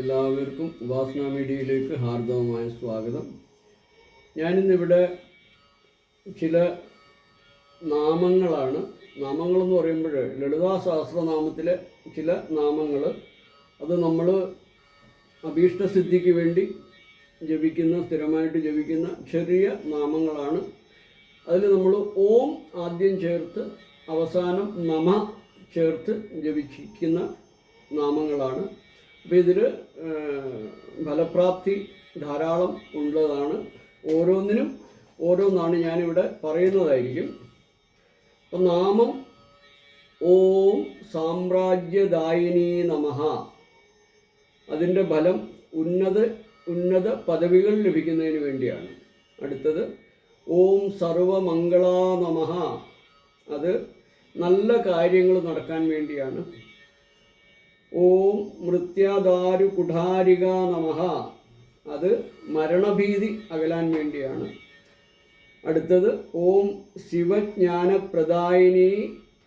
എല്ലാവർക്കും ഉപാസന മീഡിയയിലേക്ക് ഹാർദവമായ സ്വാഗതം. ഞാനിന്നിവിടെ ചില നാമങ്ങളാണ്. നാമങ്ങളെന്ന് പറയുമ്പോൾ ലളിതാ സഹസ്രനാമത്തിലെ ചില നാമങ്ങൾ അത് നമ്മൾ അഭീഷ്ടസിദ്ധിക്ക് വേണ്ടി ജപിക്കുന്ന സ്ഥിരമായിട്ട് ജപിക്കുന്ന ചെറിയ നാമങ്ങളാണ്. അതിൽ നമ്മൾ ഓം ആദ്യം ചേർത്ത് അവസാനം നമ ചേർത്ത് ജപിച്ചിരിക്കുന്ന നാമങ്ങളാണ്. അപ്പോൾ ഇതിൽ ഫലപ്രാപ്തി ധാരാളം ഉള്ളതാണ്. ഓരോന്നിനും ഓരോന്നാണ് ഞാനിവിടെ പറയുന്നതായിരിക്കും. അപ്പം നാമം ഓം സാമ്രാജ്യദായിനി നമഃ അതിന്റെ ഫലം ഉന്നത ഉന്നത പദവികൾ ലഭിക്കുന്നതിന് വേണ്ടിയാണ്. അടുത്തത് ഓം സർവമംഗളാ നമഃ അത് നല്ല കാര്യങ്ങൾ നടക്കാൻ വേണ്ടിയാണ്. ഓം മൃത്യാദാരു കുഠാരിക നമഹ. അത് മരണഭീതി അകലാൻ വേണ്ടിയാണ്. അടുത്തത് ഓം ശിവജ്ഞാനപ്രദായിനി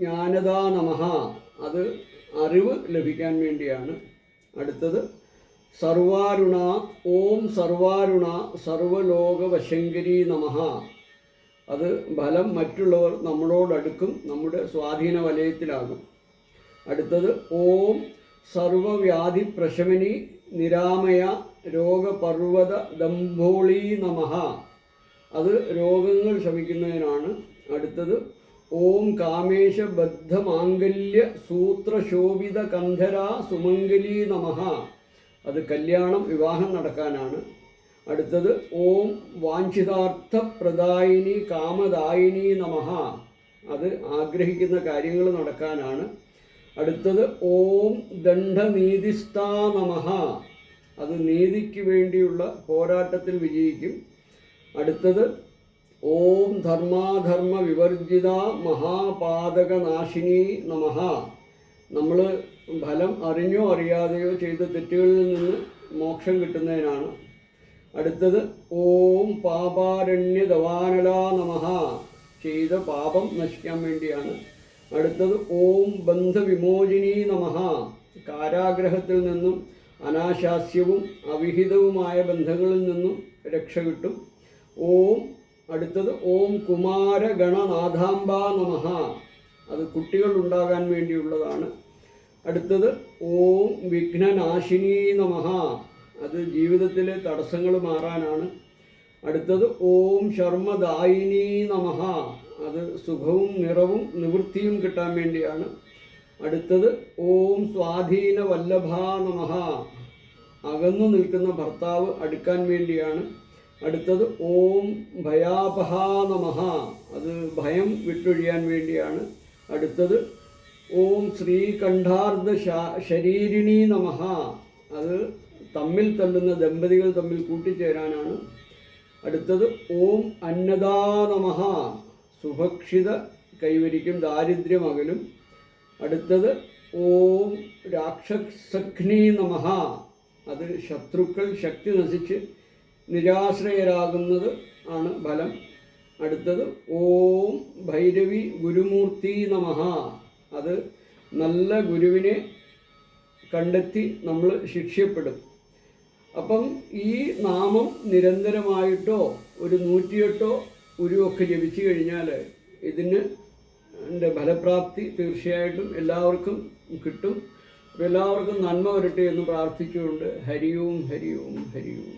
ജ്ഞാനദാ നമഹ. അത് അറിവ് ലഭിക്കാൻ വേണ്ടിയാണ്. അടുത്തത് സർവാരുണ ഓം സർവാരുണ സർവലോകവശങ്കരി നമഹ. അത് ഫലം മറ്റുള്ളവർ നമ്മളോടടുക്കും നമ്മുടെ സ്വാധീന വലയത്തിലാകും അടുത്തത് ഓം സർവവ്യാധി പ്രശമനി നിരാമയ രോഗപർവത ദംഭോളി നമ. അത് രോഗങ്ങൾ ശമിക്കുന്നതിനാണ് അടുത്തത്. ഓം കാമേശ ബദ്ധമാംഗല്യ സൂത്രശോഭിത കന്ധര സുമംഗലി നമ. അത് കല്യാണം വിവാഹം നടക്കാനാണ്. അടുത്തത് ഓം വാഞ്ചിതാർത്ഥ പ്രദായിനി കാമദായിനി നമ. അത് ആഗ്രഹിക്കുന്ന കാര്യങ്ങൾ നടക്കാനാണ്. അടുത്തത് ഓം ദണ്ഡനീതിസ്ഥാ നമഹ അത് നീതിക്ക് വേണ്ടിയുള്ള പോരാട്ടത്തിൽ വിജയിക്കും. അടുത്തത് ഓം ധർമാധർമ്മ വിവർജിത മഹാപാതകനാശിനി നമഹ നമ്മൾ ഫലം അറിഞ്ഞോ അറിയാതെയോ ചെയ്ത തെറ്റുകളിൽ നിന്ന് മോക്ഷം കിട്ടുന്നതിനാണ്. അടുത്തത് ഓം പാപാരണ്യ ദവാനല നമഹ ചെയ്ത പാപം നശിക്കാൻ വേണ്ടിയാണ്. അടുത്തത് ഓം ബന്ധവിമോചിനി നമഹ കാരാഗ്രഹത്തിൽ നിന്നും അനാശാസ്യവും അവിഹിതവുമായ ബന്ധങ്ങളിൽ നിന്നും രക്ഷ കിട്ടും. ഓം അടുത്തത് ഓം കുമാരഗണനാഥാംബ നമഹ അത് കുട്ടികൾ ഉണ്ടാകാൻ വേണ്ടിയുള്ളതാണ്. അടുത്തത് ഓം വിഘ്നനാശിനി നമഹ അത് ജീവിതത്തിലെ തടസ്സങ്ങൾ മാറാനാണ് അടുത്തത് ഓം ശർമ്മദായിനി നമഹ. അത് സുഖവും നിറവും നിവൃത്തിയും കിട്ടാൻ വേണ്ടിയാണ്. അടുത്തത് ഓം സ്വാധീന വല്ലഭ നമഹ. അകന്നു നിൽക്കുന്ന ഭർത്താവ് അടുക്കാൻ വേണ്ടിയാണ്. അടുത്തത് ഓം ഭയാപഹ നമഹ. അത് ഭയം വിട്ടൊഴിയാൻ വേണ്ടിയാണ്. അടുത്തത് ഓം ശ്രീകണ്ഠാർദ്ധ ശരീരിണി നമഹ. അത് തമ്മിൽ തള്ളുന്ന ദമ്പതികൾ തമ്മിൽ കൂട്ടിച്ചേരാനാണ് അടുത്തത് ഓം അന്നദാ നമഹ സുഭക്ഷിത കൈവരിക്കും ദാരിദ്ര്യമകലും. അടുത്തത് ഓം രാക്ഷസഘ്നി നമഹ. അത് ശത്രുക്കൾ ശക്തി നശിച്ച് നിരാശ്രയരാകുന്നത് ആണ് ഫലം. അടുത്തത് ഓം ഭൈരവി ഗുരുമൂർത്തി നമഹ. അത് നല്ല ഗുരുവിനെ കണ്ടെത്തി നമ്മൾ ശിക്ഷ്യപ്പെടും അപ്പം ഈ നാമം നിരന്തരമായിട്ടോ ഒരു നൂറ്റിയെട്ടോ ഉരുവൊക്കെ ജപിച്ചു കഴിഞ്ഞാൽ ഇതിന് ഫലപ്രാപ്തി തീർച്ചയായിട്ടും എല്ലാവർക്കും കിട്ടും. എല്ലാവർക്കും നന്മ വരട്ടെ എന്ന് പ്രാർത്ഥിച്ചുകൊണ്ട് ഹരിയും ഹരിയും ഹരിയും.